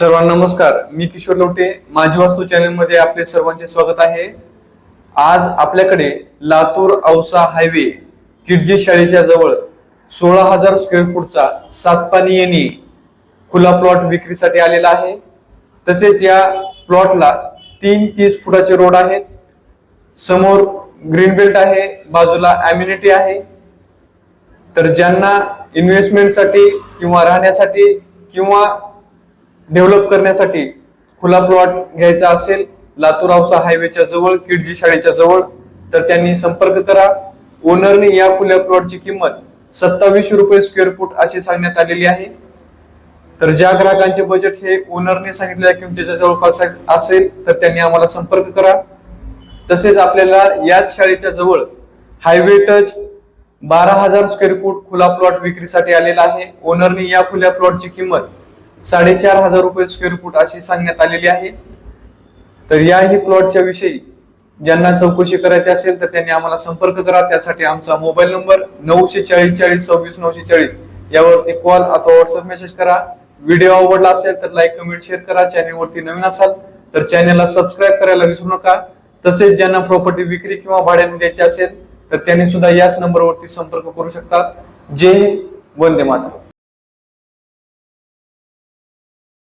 सर्वांना नमस्कार. मी किशोर लोटे. माझी वास्तू चॅनलमध्ये आपले सर्वांचे स्वागत आहे. आज आपल्याकडे लातूर औसा हायवे किडजी शाळेच्या जवळ सोळा हजार स्क्वेअर फूटचा सातपाणी येणे खुला प्लॉट विक्रीसाठी आलेला आहे. तसेच या प्लॉटला तीन तीस फुटाचे रोड आहेत. समोर ग्रीन बेल्ट आहे बाजूला अम्युनिटी आहे. तर ज्यांना इन्व्हेस्टमेंटसाठी किंवा राहण्यासाठी किंवा डेव्हलप करण्यासाठी खुला प्लॉट घ्यायचा असेल लातूर औसा हायवेच्या जवळ किडजी शाळेच्या जवळ तर त्यांनी संपर्क करा. ओनरने या खुल्या प्लॉटची किंमत सत्तावीसशे रुपये स्क्वेअर फूट अशी सांगण्यात आलेली आहे. तर ज्या ग्राहकांचे बजेट हे ओनरने सांगितलेल्या किमतीच्या जवळपास असेल तर त्यांनी आम्हाला संपर्क करा. तसेच आपल्याला याच शाळेच्या जवळ हायवे टच बारा हजार स्क्वेअर फूट खुला प्लॉट विक्रीसाठी आलेला आहे. ओनरने या खुल्या प्लॉटची किंमत साडेचार हजार रुपये स्क्वेअर फूट अशी सांगण्यात आलेली आहे. तर याही प्लॉटच्या विषयी ज्यांना चौकशी करायची असेल तर त्यांनी आम्हाला संपर्क करा. त्यासाठी आमचा मोबाईल नंबर नऊशे चाळीस चाळीस सव्वीस नऊशे चाळीस यावरती कॉल अथवा व्हॉट्सअप मेसेज करा. व्हिडिओ आवडला असेल तर लाईक कमेंट शेअर करा. चॅनेलवरती नवीन असाल तर चॅनेलला सबस्क्राईब करायला विसरू नका. तसेच ज्यांना प्रॉपर्टी विक्री किंवा भाड्याने द्यायची असेल तर त्यांनी सुद्धा याच नंबरवरती संपर्क करू शकतात जय हिंद वंदे मातरम.